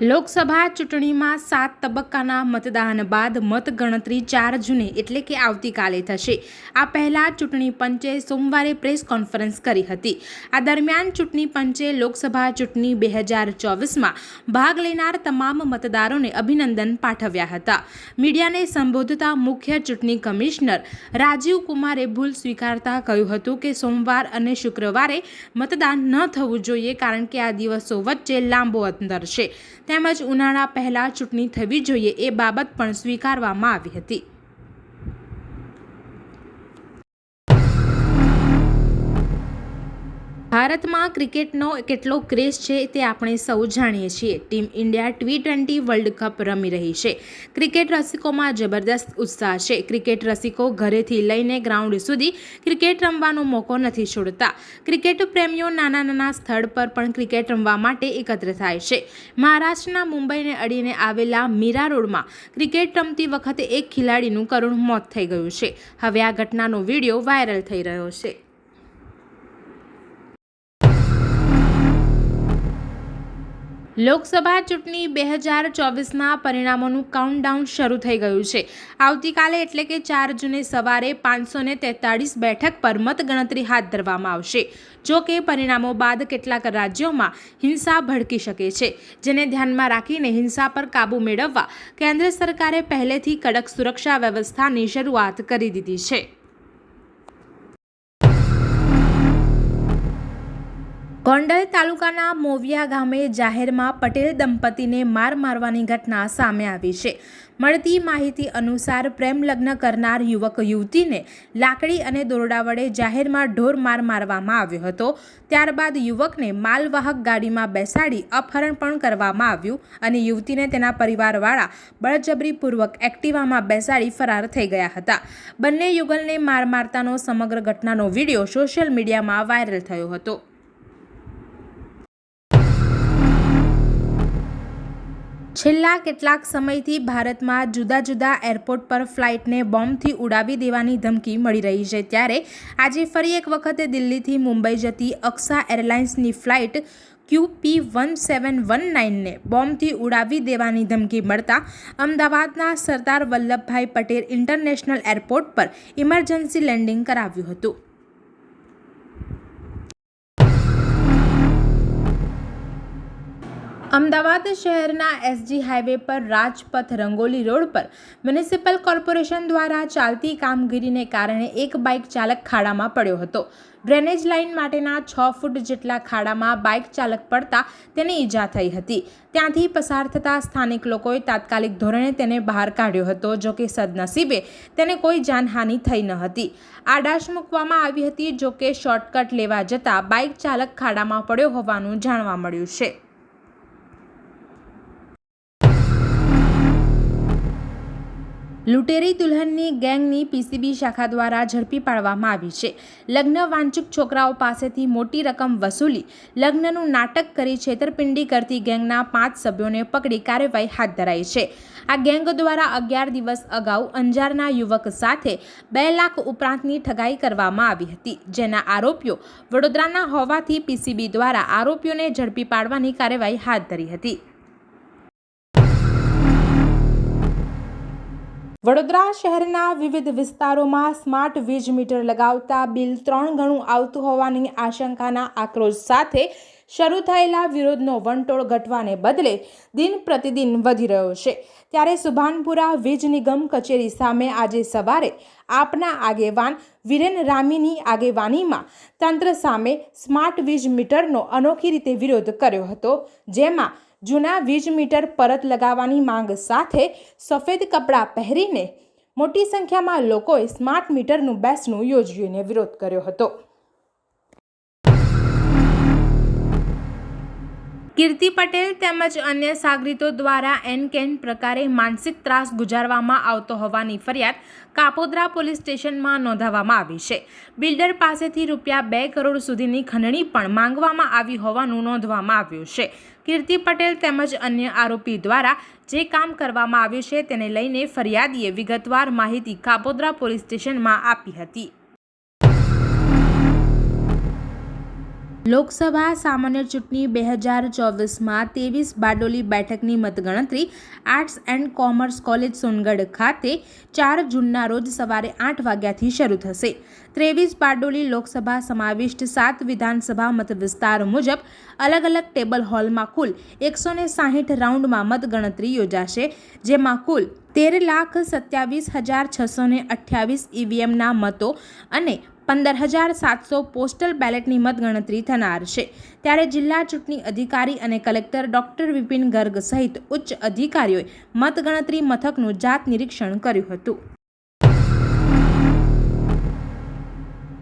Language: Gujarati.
લોકસભા ચૂંટણીમાં સાત તબક્કાના મતદાન બાદ મતગણતરી ચાર જૂને એટલે કે આવતીકાલે થશે. આ પહેલા ચૂંટણી પંચે સોમવારે પ્રેસ કોન્ફરન્સ કરી હતી. આ દરમિયાન ચૂંટણી પંચે લોકસભા ચૂંટણી બે હજાર ચોવીસમાં ભાગ લેનાર તમામ મતદારોને અભિનંદન પાઠવ્યા હતા. મીડિયાને સંબોધતા મુખ્ય ચૂંટણી કમિશનર રાજીવ કુમારે ભૂલ સ્વીકારતા કહ્યું હતું કે સોમવાર અને શુક્રવારે મતદાન ન થવું જોઈએ કારણ કે આ દિવસો વચ્ચે લાંબો અંતર છે. તેમજ ઉનાળા પહેલાં ચૂંટણી થવી જોઈએ એ બાબત પણ સ્વીકારવામાં આવી હતી. ભારતમાં ક્રિકેટનો કેટલો ક્રેઝ છે તે આપણે સૌ જાણીએ છીએ. Team India T twenty world cup રમી રહી છે. ક્રિકેટ રસિકોમાં જબરદસ્ત ઉત્સાહ છે. ક્રિકેટ રસિકો ઘરેથી લઈને ગ્રાઉન્ડ સુધી ક્રિકેટ રમવાનો મોકો નથી છોડતા. ક્રિકેટ પ્રેમીઓ નાના નાના સ્થળ પર પણ ક્રિકેટ રમવા માટે એકત્ર થાય છે. મહારાષ્ટ્રના મુંબઈને અડીને આવેલા મીરા રોડમાં ક્રિકેટ રમતી વખતે એક ખેલાડીનું કરુણ મોત થઈ ગયું છે. હવે આ ઘટનાનો વીડિયો વાયરલ થઈ રહ્યો છે. લોકસભા ચૂંટણી બે હજાર ચોવીસના પરિણામોનું કાઉન્ટડાઉન શરૂ થઈ ગયું છે. આવતીકાલે એટલે કે ચાર જૂને સવારે પાંચસો ને તેતાળીસ બેઠક પર મતગણતરી હાથ ધરવામાં આવશે. જો કે પરિણામો બાદ કેટલાક રાજ્યોમાં હિંસા ભડકી શકે છે. જેને ધ્યાનમાં રાખીને હિંસા પર કાબૂ મેળવવા કેન્દ્ર સરકારે પહેલેથી કડક સુરક્ષા વ્યવસ્થાની શરૂઆત કરી દીધી છે. ગોંડલ તાલુકાના મોવિયા ગામે જાહેરમાં પટેલ દંપતીને માર મારવાની ઘટના સામે આવી છે. મળતી માહિતી અનુસાર પ્રેમ લગ્ન કરનાર યુવક યુવતીને લાકડી અને દોરડા વડે જાહેરમાં ઢોર માર મારવામાં આવ્યો હતો. ત્યારબાદ યુવકને માલવાહક ગાડીમાં બેસાડી અપહરણ પણ કરવામાં આવ્યું અને યુવતીને તેના પરિવારવાળા બળજબરીપૂર્વક એક્ટિવામાં બેસાડી ફરાર થઈ ગયા હતા. બંને યુગલને માર મારતાનો સમગ્ર ઘટનાનો વીડિયો સોશિયલ મીડિયામાં વાયરલ થયો હતો. છેલ્લા કેટલાક સમયથી ભારતમાં જુદા જુદા એરપોર્ટ પર ફ્લાઇટને બોમ્બથી ઉડાવી દેવાની ધમકી મળી રહી છે. ત્યારે આજે ફરી એક વખતે દિલ્હીથી મુંબઈ જતી Akasa એરલાઇન્સની flight QP one seven one નાઇનને બોમ્બથી ઉડાવી દેવાની ધમકી મળતા અમદાવાદના સરદાર વલ્લભભાઈ પટેલ ઇન્ટરનેશનલ એરપોર્ટ પર ઇમરજન્સી લેન્ડિંગ કરાવ્યું હતું. અમદાવાદ શહેરના એસજી હાઈવે પર રાજપથ રંગોલી રોડ પર મ્યુનિસિપલ કોર્પોરેશન દ્વારા ચાલતી કામગીરીને કારણે એક બાઇક ચાલક ખાડામાં પડ્યો હતો. ડ્રેનેજ લાઇન માટેના છ ફૂટ જેટલા ખાડામાં બાઇક ચાલક પડતા તેને ઈજા થઈ હતી. ત્યાંથી પસાર થતા સ્થાનિક લોકોએ તાત્કાલિક ધોરણે તેને બહાર કાઢ્યો હતો, જો કે સદનસીબે તેને કોઈ જાનહાનિ થઈ ન હતી. આડાશ મૂકવામાં આવી હતી, જો કે શોર્ટકટ લેવા જતાં બાઇક ચાલક ખાડામાં પડ્યો હોવાનું જાણવા મળ્યું છે. લૂંટેરી દુલ્હનની ગેંગની પીસીબી શાખા દ્વારા ઝડપી પાડવામાં આવી છે. લગ્ન વાંચુક છોકરાઓ પાસેથી મોટી રકમ વસૂલી લગ્નનું નાટક કરી છેતરપિંડી કરતી ગેંગના પાંચ સભ્યોને પકડી કાર્યવાહી હાથ ધરાઈ છે. આ ગેંગ દ્વારા અગિયાર દિવસ અગાઉ અંજારના યુવક સાથે બે લાખ ઉપરાંતની ઠગાઈ કરવામાં આવી હતી. જેના આરોપીઓ વડોદરાના હોવાથી પીસીબી દ્વારા આરોપીઓને ઝડપી પાડવાની કાર્યવાહી હાથ ધરી હતી. વડોદરા શહેરના વિવિધ વિસ્તારોમાં સ્માર્ટ વીજ મીટર લગાવતા બિલ ત્રણ ગણું આવતું હોવાની આશંકાના આક્રોશ સાથે શરૂ થયેલા વિરોધનો વંટોળ ઘટવાને બદલે દિન પ્રતિદિન વધી રહ્યો છે. ત્યારે સુભાનપુરા વીજ નિગમ કચેરી સામે આજે સવારે આપના આગેવાન વિરેન રામીની આગેવાનીમાં તંત્ર સામે સ્માર્ટ વીજ મીટરનો અનોખી રીતે વિરોધ કર્યો હતો, જેમાં જૂના વીજ મીટર પરત લગાવવાની માંગ સાથે સફેદ કપડાં પહેરીને મોટી સંખ્યામાં લોકોએ સ્માર્ટ મીટરનું બેસણું યોજીને વિરોધ કર્યો હતો. કીર્તિ પટેલ તેમજ અન્ય સાગરીતો દ્વારા એન કેન પ્રકારે માનસિક ત્રાસ ગુજારવામાં આવતો હોવાની ફરિયાદ કાપોદ્રા પોલીસ સ્ટેશનમાં નોંધાવવામાં આવી છે. બિલ્ડર પાસેથી રૂપિયા બે કરોડ સુધીની ખંડણી પણ માંગવામાં આવી હોવાનું નોંધવામાં આવ્યું છે. કીર્તિ પટેલ તેમજ અન્ય આરોપી દ્વારા જે કામ કરવામાં આવ્યું છે તેને લઈને ફરિયાદીએ વિગતવાર માહિતી કાપોદ્રા પોલીસ સ્ટેશનમાં આપી હતી. લોકસભા સામાન્ય ચૂંટણી બે હજાર ચોવીસમાં ત્રેવીસ બારડોલી બેઠકની મતગણતરી arts and commerce college Songadh ખાતે ચાર જૂનના રોજ સવારે આઠ વાગ્યાથી શરૂ થશે. ત્રેવીસ બારડોલી લોકસભા સમાવિષ્ટ સાત વિધાનસભા મત વિસ્તાર મુજબ અલગ અલગ ટેબલ હોલમાં કુલ એકસો ને સાહીઠ રાઉન્ડમાં મતગણતરી યોજાશે, જેમાં કુલ તેર લાખ સત્યાવીસ હજાર છસો ને અઠ્યાવીસ ઈવીએમના મતો અને પંદર હજાર સાતસો પોસ્ટલ બેલેટની મતગણતરી થનાર છે. ત્યારે જિલ્લા ચૂંટણી અધિકારી અને કલેક્ટર ડોક્ટર વિપિન ગર્ગ સહિત ઉચ્ચ અધિકારીઓએ મતગણતરી મથકનું જાત નિરીક્ષણ કર્યું હતું.